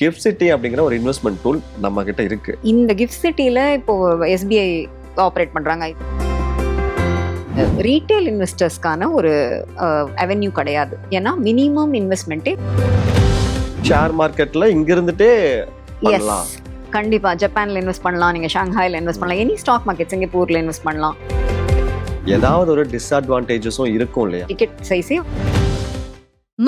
Gift city அப்படிங்கிற ஒரு investment tool நம்ம கிட்ட இருக்கு. இந்த கிஃப்ட் சிட்டியில் இப்போ எஸ்பிஐ ஆப்ரேட் பண்ணுறாங்க ரீட்டைல் இன்வெஸ்டர்ஸ்க்கான ஒரு அவென்யூ கிடையாது. ஏன்னா மினிமம் இன்வெஸ்ட்மெண்ட்டே ஷேர் மார்க்கெட்ல இங்க இருந்துட்டே பண்ணலாம். கண்டிப்பா. ஜப்பான்ல இன்வெஸ்ட் பண்ணலாம். நீங்க ஷாங்காயில் இன்வெஸ்ட் பண்ணலாம். எனி ஸ்டாக் மார்க்கெட் சிங்கப்பூர்ல இன்வெஸ்ட் பண்ணலாம். ஏதாவது ஒரு டிஸ்அட்வான்டேஜஸும் இருக்கும் இல்லையா? டிக்கெட் சைஸே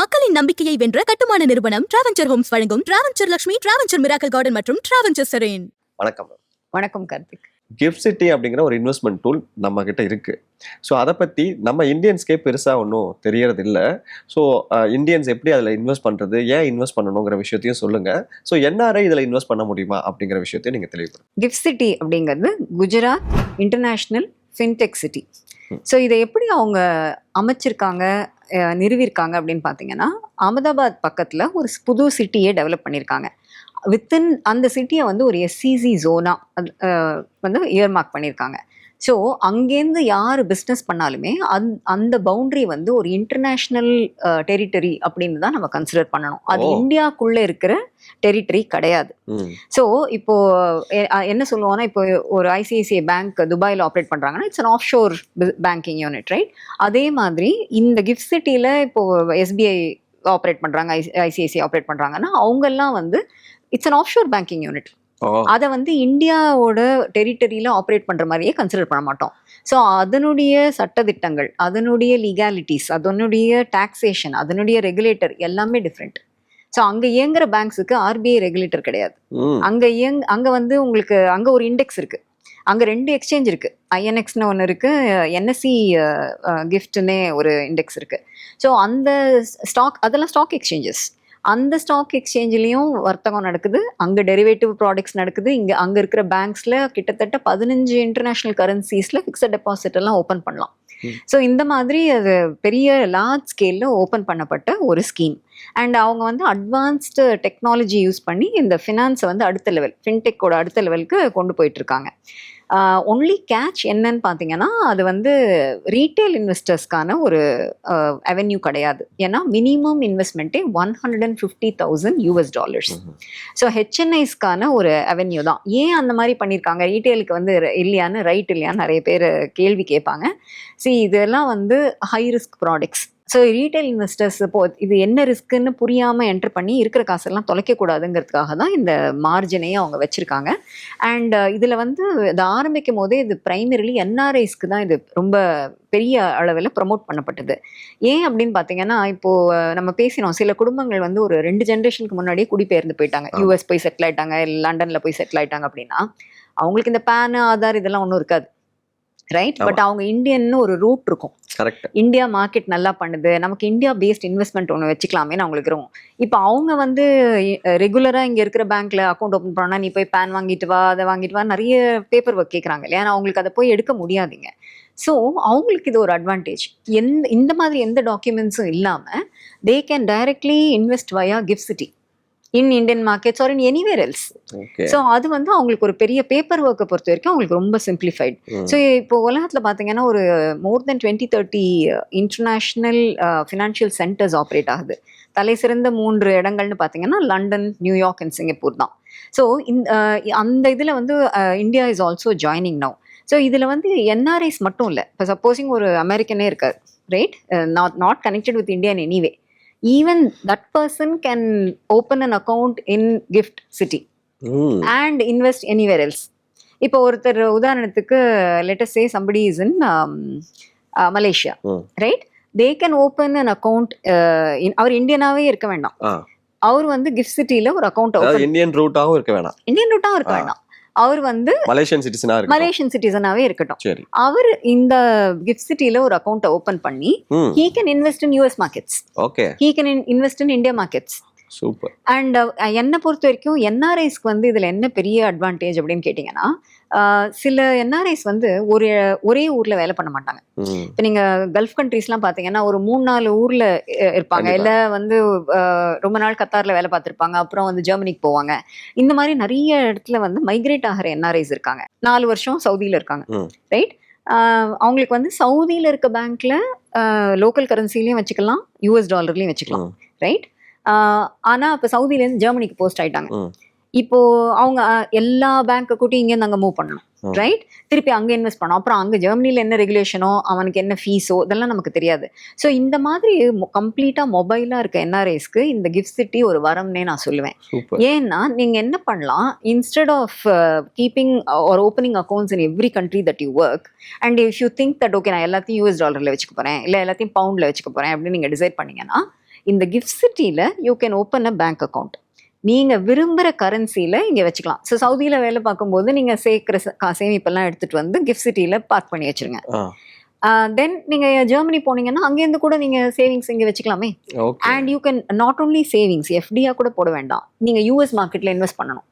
மக்களின் நம்பிக்கையை வென்ற கட்டுமான நிறுவனம் டிராவன்சர் ஹோம்ஸ் வழங்கும் டிராவன்சர் லட்சுமி டிராவன்சர் மிராக்கல் கார்டன் மற்றும் டிராவன்சர் செரேன் வணக்கம். வணக்கம் கார்த்திக். கிஃப்ட் சிட்டி அப்படிங்கிற ஒரு இன்வெஸ்ட்மெண்ட் டூல் நம்ம கிட்ட இருக்கு. ஸோ அதை பத்தி நம்ம இந்தியன்ஸ்க்கே பெருசா ஒன்றும் தெரியறது இல்லை ஸோ இந்தியன்ஸ் எப்படி அதில் இன்வெஸ்ட் பண்றது ஏன் இன்வெஸ்ட் பண்ணணுங்கிற விஷயத்தையும் சொல்லுங்க. ஸோ என்ஆர்ஐ இதில் இன்வெஸ்ட் பண்ண முடியுமா அப்படிங்கிற விஷயத்தையும் நீங்க தெளிவுபடுத்துங்க கிஃப்ட் சிட்டி அப்படிங்கிறது Gujarat international fintech city so இதை எப்படி அவங்க அமைச்சிருக்காங்க நிறுவியிருக்காங்க அப்படின்னு பார்த்தீங்கன்னா அகமதாபாத் பக்கத்தில் ஒரு புது சிட்டியை டெவலப் பண்ணியிருக்காங்க வித்தின் அந்த சிட்டியை வந்து ஒரு எஸ்சிசி ஜோனாக வந்து இயர்மார்க் பண்ணியிருக்காங்க ஸோ அங்கேருந்து யார் பிஸ்னஸ் பண்ணாலுமே அந் அந்த பவுண்டரி வந்து ஒரு இன்டர்நேஷ்னல் டெரிட்டரி அப்படின்னு தான் நம்ம கன்சிடர் பண்ணணும். அது. இந்தியாக்குள்ளே இருக்கிற டெரிட்டரி கிடையாது. ஸோ இப்போ என்ன சொல்லுவோம்னா இப்போ ஒரு ஐசிஐசிஐ பேங்க் துபாயில் ஆப்ரேட் பண்ணுறாங்கன்னா it's an offshore banking unit right அதே மாதிரி இந்த கிஃப்ட் சிட்டியில் இப்போ எஸ்பிஐ ஆப்ரேட் பண்ணுறாங்க ஐசிஐசிஐ ஆப்ரேட் பண்ணுறாங்கன்னா அவங்கெல்லாம் வந்து it's an offshore banking unit அதை வந்து இந்தியாவோட டெரிட்டரியில் ஆப்ரேட் பண்ணுற மாதிரியே கன்சிடர் பண்ண மாட்டோம். ஸோ அதனுடைய சட்டதிட்டங்கள் அதனுடைய லீகாலிட்டிஸ் அதனுடைய டாக்ஸேஷன் அதனுடைய ரெகுலேட்டர் எல்லாமே டிஃப்ரெண்ட் ஸோ அங்கே இயங்குற பேங்க்ஸுக்கு ஆர்பிஐ ரெகுலேட்டர் கிடையாது. அங்கே இயங் அங்கே வந்து உங்களுக்கு அங்கே ஒரு இண்டெக்ஸ் இருக்குது அங்கே ரெண்டு எக்ஸ்சேஞ்ச் இருக்குது ஐஎன்எக்ஸ்னு ஒன்று இருக்குது என்எஸ்சி கிஃப்ட்னே ஒரு இண்டெக்ஸ் இருக்குது ஸோ அந்த ஸ்டாக் அதெல்லாம் ஸ்டாக் எக்ஸ்சேஞ்சஸ் அந்த ஸ்டாக் எக்ஸ்சேஞ்சிலையும் வர்த்தகம் நடக்குது. அங்கே டெரிவேட்டிவ் ப்ராடக்ட்ஸ் நடக்குது. இங்கே அங்கே இருக்கிற பேங்க்ஸில் கிட்டத்தட்ட பதினஞ்சு இன்டர்நேஷ்னல் கரன்சிஸில் ஃபிக்ஸட் டெபாசிட் எல்லாம் ஓப்பன் பண்ணலாம். ஸோ இந்த மாதிரி அது பெரிய லார்ஜ் ஸ்கேலில் ஓப்பன் பண்ணப்பட்ட ஒரு ஸ்கீம் அண்ட் அவங்க வந்து அட்வான்ஸ்டு டெக்னாலஜி யூஸ் பண்ணி இந்த ஃபினான்ஸை வந்து அடுத்த லெவல் ஃபின்டெக்கோட அடுத்த லெவலுக்கு கொண்டு போயிட்டு இருக்காங்க ஒன்லி கேட்ச் என்னன்னு பார்த்தீங்கன்னா அது வந்து ரீட்டைல் இன்வெஸ்டர்ஸ்க்கான ஒரு அவென்யூ கிடையாது. ஏன்னா minimum இன்வெஸ்ட்மெண்ட்டே one hundred and fifty thousand US dollars. So ஹெச்என்ஐஸ்க்கான ஒரு அவென்யூ தான். ஏன் அந்த மாதிரி பண்ணியிருக்காங்க? ரீட்டைலுக்கு வந்து இல்லையான்னு ரைட் இல்லையான்னு நிறைய பேர் கேள்வி கேட்பாங்க. See இதெல்லாம் வந்து high risk products so retail investors இப்போ இது என்ன ரிஸ்க்குன்னு புரியாமல் என்டர் பண்ணி இருக்கிற காசெல்லாம் தொலைக்கக்கூடாதுங்கிறதுக்காக தான் இந்த மார்ஜினையே அவங்க வச்சுருக்காங்க. அண்ட் இதில் வந்து இதை ஆரம்பிக்கும் போதே இது ப்ரைமரிலி என்ஆர்ஐஸ்க்கு தான் இது ரொம்ப பெரிய அளவில் ப்ரமோட் பண்ணப்பட்டது. ஏன் அப்படின்னு பார்த்தீங்கன்னா இப்போது நம்ம பேசினோம் சில குடும்பங்கள் வந்து ஒரு ரெண்டு ஜென்ரேஷனுக்கு முன்னாடியே குடிபெயர்ந்து போயிட்டாங்க. யூஎஸ் போய் செட்டில் ஆயிட்டாங்க லண்டனில் போய் செட்டில் ஆயிட்டாங்க அப்படின்னா அவங்களுக்கு இந்த பேனு ஆதார் இதெல்லாம் ஒன்றும் இருக்காது. ரைட். பட் அவங்க இந்தியன்னு ஒரு ரூட் இருக்கும். கரெக்ட் இந்தியா மார்க்கெட் நல்லா பண்ணுது. நமக்கு இந்தியா பேஸ்ட் இன்வெஸ்ட்மெண்ட் ஒன்று வச்சுக்கலாமேன்னு அவங்களுக்கு இருக்கும். இப்போ அவங்க வந்து ரெகுலராக இங்கே இருக்கிற பேங்க்ல அக்கௌண்ட் ஓப்பன் பண்ணா நீ போய் பேன் வாங்கிட்டு வா அதை வாங்கிட்டு வா நிறைய பேப்பர் ஒர்க் கேட்குறாங்க இல்லையா? அவங்களுக்கு அதை போய் எடுக்க முடியாதுங்க. ஸோ அவங்களுக்கு இது ஒரு அட்வான்டேஜ் எந்த இந்த மாதிரி எந்த டாக்குமெண்ட்ஸும் இல்லாமல் they can directly invest via GIFT city in Indian markets or in anywhere else so அது வந்து அவங்களுக்கு ஒரு பெரிய பேப்பர் ஒர்க்கை பொறுத்த வரைக்கும் அவங்களுக்கு ரொம்ப சிம்பிளிஃபைட் ஸோ இப்போ உலகத்தில் பார்த்தீங்கன்னா ஒரு more than twenty thirty international financial centres operate ஆகுது. தலை சிறந்த மூன்று இடங்கள்னு பார்த்தீங்கன்னா London New York and Singapore தான். ஸோ இந்த அந்த இதில் வந்து India is also joining now so இதில் வந்து என்ஆர்ஐஸ் மட்டும் இல்லை. இப்போ சப்போஸிங் ஒரு அமெரிக்கனே இருக்கார் right not not connected with India in anyway even that person can open an account in GIFT city and invest anywhere else இப்போ ஒருத்தர் உதாரணத்துக்கு let's say somebody is in Malaysia. Right they can open an account அவர் இந்தியனாவே இருக்க வேண்டாம். அவர் வந்து gift சிட்டில ஒரு account Indian ரூட்டாகவும் இருக்க வேணாம் இந்தியன் ரூட்டாவும் இருக்க. வேண்டாம் அவர் வந்து மலேசியன் சிட்டிசனா மலேசியன் சிட்டிசனாவே இருக்கட்டும். அவர் இந்த கிஃப்ட் சிட்டில ஒரு அக்கௌண்ட்டை ஓப்பன் பண்ணி he can invest in US markets okay he can invest in India markets super and என்னை பொறுத்த வரைக்கும் என்ஆர்ஐஸ்க்கு வந்து இதில் என்ன பெரிய அட்வான்டேஜ் அப்படின்னு கேட்டிங்கன்னா சில என்ஆர்ஐஸ் வந்து ஒரு ஒரே ஊரில் வேலை பண்ண மாட்டாங்க. இப்போ நீங்கள் கல்ஃப் கண்ட்ரீஸ்லாம் பார்த்தீங்கன்னா ஒரு மூணு நாலு ஊரில் இருப்பாங்க. இல்லை வந்து ரொம்ப நாள் கத்தாரில் வேலை பார்த்துருப்பாங்க அப்புறம் வந்து ஜெர்மனிக்கு போவாங்க. இந்த மாதிரி நிறைய இடத்துல வந்து மைக்ரேட் ஆகிற என்ஆர்ஐஸ் இருக்காங்க. நாலு வருஷம் சவுதியில் இருக்காங்க. ரைட் அவங்களுக்கு வந்து சவுதியில் இருக்க பேங்க்கில் லோக்கல் கரன்சிலையும் வச்சுக்கலாம். யூஎஸ் டாலர்லையும் வச்சுக்கலாம். ரைட் ஆனா இப்போ சவுதியிலேருந்து ஜெர்மனிக்கு போஸ்ட் ஆயிட்டாங்க. இப்போ அவங்க எல்லா பேங்க் கூட்டி இங்கேருந்து அங்கே மூவ் பண்ணணும். ரைட் திருப்பி அங்கே இன்வெஸ்ட் பண்ணணும். அப்புறம் அங்கே ஜெர்மனியில் என்ன ரெகுலேஷனோ அவனுக்கு என்ன ஃபீஸோ இதெல்லாம் நமக்கு தெரியாது. ஸோ இந்த மாதிரி கம்ப்ளீட்டாக மொபைலாக இருக்க என்ஆர்ஐஸ்க்கு இந்த கிஃப்ட் சிட்டி ஒரு வரம்னே நான் சொல்லுவேன். ஏன்னா நீங்க என்ன பண்ணலாம் instead of keeping or opening accounts in every country that you work and if you think that okay நான் எல்லாத்தையும் யூஎஸ் டாலர்ல வச்சுக்க போறேன் இல்லை எல்லாத்தையும் பவுண்ட்ல வச்சுக்க போறேன் அப்படின்னு நீங்க டிசைட் பண்ணீங்கன்னா இந்த கிஃப்ட் சிட்டியில் you can open a bank account நீங்க விரும்புகிற கரன்சியில் இங்கே வச்சுக்கலாம். ஸோ சவுதியில் வேலை பார்க்கும்போது நீங்க சேர்க்குற சேமிப்பெல்லாம் எடுத்துட்டு வந்து கிஃப்ட் சிட்டியில் பார்க் பண்ணி வச்சிருங்க. தென் நீங்க ஜெர்மனி போனீங்கன்னா அங்கேருந்து கூட நீங்க சேவிங்ஸ் இங்கே வச்சுக்கலாமே. And you can not only savings எஃப்டியா கூட போட வேண்டாம். நீங்க யூஎஸ் மார்க்கெட்ல இன்வெஸ்ட் பண்ணணும்.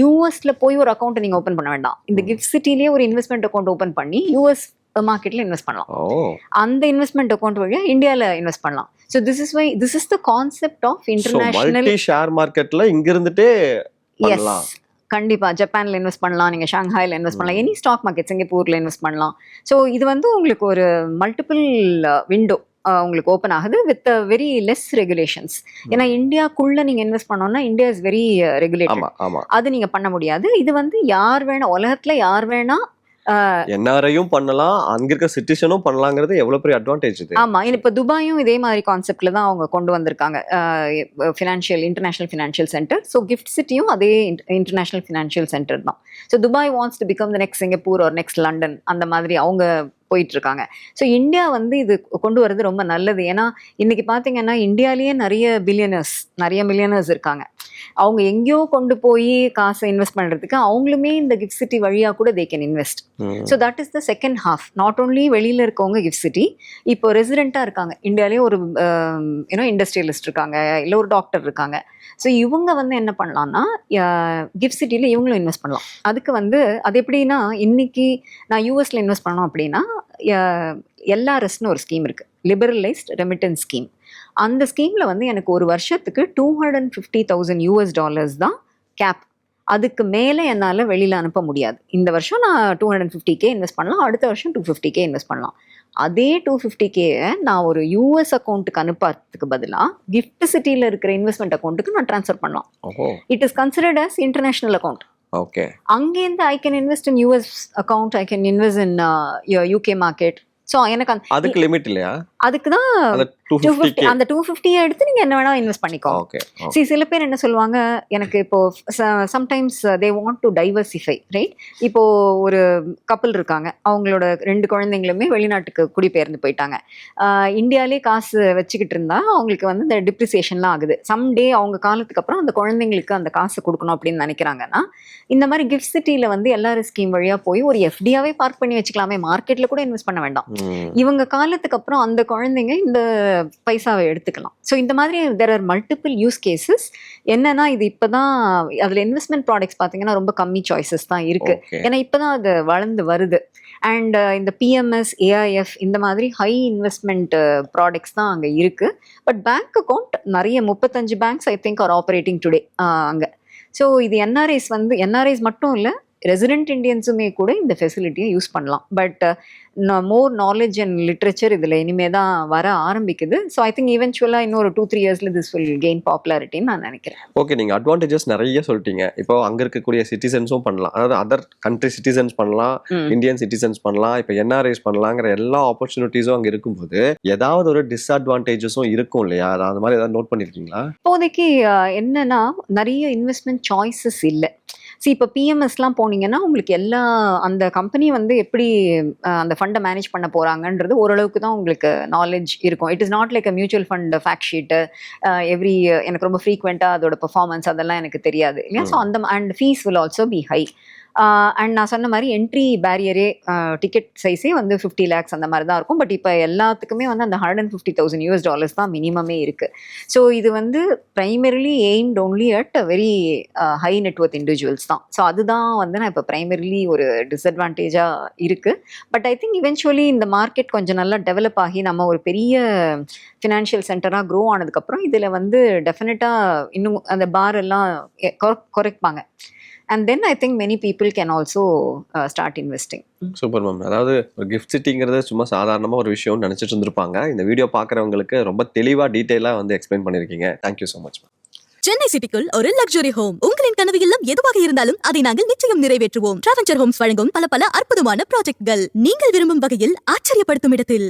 யூஎஸ்ல போய் ஒரு அக்கௌண்ட் நீங்க ஓபன் பண்ண வேண்டாம். இந்த. கிஃப்ட் சிட்டிலேயே ஒரு இன்வெஸ்ட்மெண்ட் அக்கௌண்ட் ஓபன் பண்ணி யூஎஸ் மார்க்கெட்ல இன்வெஸ்ட் பண்ணலாம். அந்த இன்வெஸ்ட்மெண்ட் அக்கௌண்ட் வழியா இந்தியால இன்வெஸ்ட் பண்ணலாம். So this is why this is the concept of international share மார்க்கெட்ல இங்க இருந்துட்டே பண்ணலாம். எஸ் கண்டிப்பா. ஜப்பான்ல இன்வெஸ்ட் பண்ணலாம் நீங்க ஷாங்காயில இன்வெஸ்ட் பண்ணலாம் எனி ஸ்டாக் மார்க்கெட் சிங்கப்பூர்ல இன்வெஸ்ட் பண்ணலாம். ஸோ இது வந்து உங்களுக்கு ஒரு மல்டிபிள் விண்டோ உங்களுக்கு ஓப்பன் ஆகுது வித் வெரி லெஸ் ரெகுலேஷன்ஸ் ஏன்னா இந்தியாக்குள்ள நீங்க இன்வெஸ்ட் பண்ணோம்னா இந்தியா இஸ் வெரி ரெகுலேட்டட் அது நீங்க பண்ண முடியாது. இது வந்து யார் வேணா உலகத்துல யார் வேணா என்ஆர்ஐயும் பண்ணலாம் அங்க இருக்க சிட்டிசனும் பண்ணலாங்கிறது எவ்வளவு பெரிய அட்வான்டேஜ் இது? ஆமா இப்போ துபாயும் இதே மாதிரி கான்செப்ட்ல தான் அவங்க கொண்டு வந்திருக்காங்க. Financial international financial centre so GIFT சிட்டியும் அதே இன்டர்நேஷனல் ஃபினான்ஷியல் சென்டர் தான். So Dubai wants to become the next Singapore ஒரு நெக்ஸ்ட் லண்டன் அந்த மாதிரி அவங்க போயிட்டு இருக்காங்க ஸோ இந்தியா வந்து இது கொண்டு வரது ரொம்ப நல்லது. ஏன்னா இன்னைக்கு பார்த்தீங்கன்னா இந்தியாலேயே நிறைய பில்லியனர்ஸ் நிறைய மில்லியனர்ஸ் இருக்காங்க. அவங்க எங்கேயோ கொண்டு போய் காசை இன்வெஸ்ட் பண்ணுறதுக்கு அவங்களுமே இந்த கிஃப்ட் சிட்டி வழியாக கூட they can invest. So that is the second half not only வெளியில் இருக்கவங்க கிஃப்ட் சிட்டி இப்போ ரெசிடெண்ட்டாக இருக்காங்க. இந்தியாவிலே ஒரு யூனோ இண்டஸ்ட்ரியலிஸ்ட் இருக்காங்க இல்லை ஒரு டாக்டர் இருக்காங்க. ஸோ இவங்க வந்து என்ன பண்ணலாம்னா கிஃப்ட் சிட்டியில் இவங்களும் இன்வெஸ்ட் பண்ணலாம். அதுக்கு வந்து அது எப்படின்னா இன்னைக்கு நான் யூஎஸ்ல இன்வெஸ்ட் பண்ணோம் அப்படின்னா எல்ஆர்எஸ்னு ஒரு ஸ்கீம் இருக்குது லிபரலைஸ்ட் ரெமிட்டன்ஸ் ஸ்கீம் அந்த ஸ்கீமில் வந்து எனக்கு ஒரு வருஷத்துக்கு two hundred and fifty thousand US dollars தான் கேப் அதுக்கு மேலே என்னால் வெளியில் அனுப்ப முடியாது. இந்த வருஷம் நான் two hundred fifty K invest பண்ணலாம். அடுத்த வருஷம் டூ ஃபிஃப்டி கே இன்வெஸ்ட் பண்ணலாம். அதே டூ ஃபிஃப்டி கே நான் ஒரு யூஎஸ் அக்கௌண்ட்டுக்கு அனுப்புறதுக்கு பதிலாக கிஃப்ட் சிட்டியில் இருக்கிற இன்வெஸ்ட்மெண்ட் அக்கௌண்ட்டுக்கு நான் ட்ரான்ஸ்ஃபர் பண்ணலாம். It is considered as international account okay அங்கேருந்து I can invest in US account I can invest in UK market so எனக்கு அதுக்கு லிமிட் இல்லையா? அதுக்கு தான் டூ ஃபிஃப்டி அந்த டூ ஃபிஃப்டியை எடுத்து நீங்கள் என்ன வேணால் இன்வெஸ்ட் பண்ணிக்கோ. ஓகே சி சில பேர் என்ன சொல்லுவாங்க எனக்கு இப்போ sometimes they want to diversify right இப்போ ஒரு கப்பல் இருக்காங்க அவங்களோட ரெண்டு குழந்தைங்களுமே வெளிநாட்டுக்கு குடிபெயர்ந்து போயிட்டாங்க. ஆஹ் இந்தியாலே காசு வச்சுக்கிட்டு இருந்தா அவங்களுக்கு வந்து இந்த டிப்ரிசியேஷன்லாம் ஆகுது. சம்டே அவங்க காலத்துக்கு அப்புறம் அந்த குழந்தைங்களுக்கு அந்த காசு கொடுக்கணும் அப்படின்னு நினைக்கிறாங்கன்னா இந்த மாதிரி கிஃப்ட் சிட்டியில் வந்து எல்லாரும் ஸ்கீம் வழியாக போய் ஒரு எஃப்டியாவே பார்க் பண்ணி வச்சுக்கலாமே மார்க்கெட்டில் கூட இன்வெஸ்ட் பண்ண வேண்டாம். இவங்க காலத்துக்கு அப்புறம் அந்த குழந்தைங்க இந்த பைசாவை எடுத்துக்கலாம். ஸோ இந்த மாதிரி there are multiple use cases என்னன்னா இது இப்போதான் அதில் இன்வெஸ்ட்மெண்ட் ப்ராடக்ட்ஸ் பார்த்தீங்கன்னா ரொம்ப கம்மி சாய்ஸஸ் தான் இருக்கு. ஏன்னா இப்போதான் அது வளர்ந்து வருது. அண்ட் இந்த பிஎம்எஸ் ஏஐஎஃப் இந்த மாதிரி ஹை இன்வெஸ்ட்மெண்ட் ப்ராடக்ட்ஸ் தான் அங்கே இருக்கு. பட் பேங்க் அக்கௌண்ட் நிறைய முப்பத்தஞ்சு banks I think are operating today அங்கே. ஸோ இது என்ஆர்ஐஸ் வந்து என்ஆர்ஐஸ் மட்டும் இல்லை ரெசிடென்ட் இந்தியன்ஸுமே கூட இந்த ஃபெசிலிட்டியை யூஸ் பண்ணலாம். But more knowledge and literature இதில் இனிமே தான் வர ஆரம்பிக்குது. ஸோ ஐ திங்க் ஈவென்ச்சுவலாக இன்னொரு டூ த்ரீ இயர்ஸில் திஸ் வில் கெயின் பாப்புலாரிட்டின்னு நான் நினைக்கிறேன். ஓகே நீங்க அட்வான்டேஜஸ் நிறைய சொல்லிட்டீங்க. இப்போ அங்க இருக்கக்கூடிய சிட்டிசன்ஸும் பண்ணலாம். அதாவது அதர் கண்ட்ரி சிட்டிசன்ஸ் பண்ணலாம். இந்தியன் சிட்டிசன்ஸ் பண்ணலாம் இப்போ என்ஆர்ஐஸ் பண்ணலாங்கிற எல்லா ஆப்பர்ச்சுனிட்டிஸும் அங்க இருக்கும்போது ஏதாவது ஒரு டிஸ்அட்வான்டேஜஸும் இருக்கும் இல்லையா? அது அந்த மாதிரி ஏதாவது நோட் பண்ணிருக்கீங்களா? இப்போதைக்கு என்னன்னா நிறைய இன்வெஸ்ட்மெண்ட் சாய்ஸஸ் இல்லை. சி இப்போ பிஎம்எஸ்லாம் போனீங்கன்னா உங்களுக்கு எல்லா அந்த கம்பெனி வந்து எப்படி அந்த ஃபண்டை மேனேஜ் பண்ண போகிறாங்கன்றது ஓரளவுக்கு தான் உங்களுக்கு நாலேஜ் இருக்கும். It is not like a mutual fund fact sheet every எனக்கு ரொம்ப ஃப்ரீக்வெண்ட்டாக அதோட பெர்ஃபார்மன்ஸ் அதெல்லாம் எனக்கு தெரியாது. இல்லையா? ஸோ அந்த and fees will also be high and நான் சொன்ன மாதிரி என்ட்ரி பேரியரே டிக்கெட் சைஸே வந்து ஃபிஃப்டி லேக்ஸ் அந்த மாதிரி தான் இருக்கும். பட் இப்போ எல்லாத்துக்குமே வந்து அந்த hundred and fifty thousand US dollars தான் மினிமமே இருக்குது ஸோ இது வந்து primarily aimed only at a very high net worth individuals தான். ஸோ அதுதான் வந்து நான் இப்போ ப்ரைமரிலி ஒரு டிஸ்அட்வான்டேஜாக இருக்குது பட் ஐ திங்க் இவென்ச்சுவலி இந்த மார்க்கெட் கொஞ்சம் நல்லா டெவலப் ஆகி நம்ம ஒரு பெரிய ஃபினான்ஷியல் சென்டராக க்ரோ ஆனதுக்கப்புறம் இதில் வந்து டெஃபினட்டாக இன்னும் அந்த பார் எல்லாம் குறை- குறைப்பாங்க. And then I think many people can also start investing super ma'am அதாவது ஒரு கிஃப்ட் சிட்டிங்கிறது சும்மா சாதாரணமாக ஒரு விஷயம்னு நினச்சிட்டு இருந்திருப்பாங்க. இந்த வீடியோ பார்க்குறவங்களுக்கு ரொம்ப தெளிவாக டீட்டெயிலாக வந்து எக்ஸ்பிளைன் பண்ணியிருக்கீங்க thank you so much ma'am Chennai சிட்டிக்குள் ஒரு லக்ஸுரி ஹோம் உங்களின் கனவு இல்லம் எதுவாக இருந்தாலும் அதை நாங்கள் நிச்சயம் நிறைவேற்றுவோம். டிராவன்ச்சர் ஹோம்ஸ் வழங்கும் பல பல அற்புதமான ப்ராஜெக்ட்கள் நீங்கள் விரும்பும் வகையில் ஆச்சரியப்படுத்தும் இடத்தில்.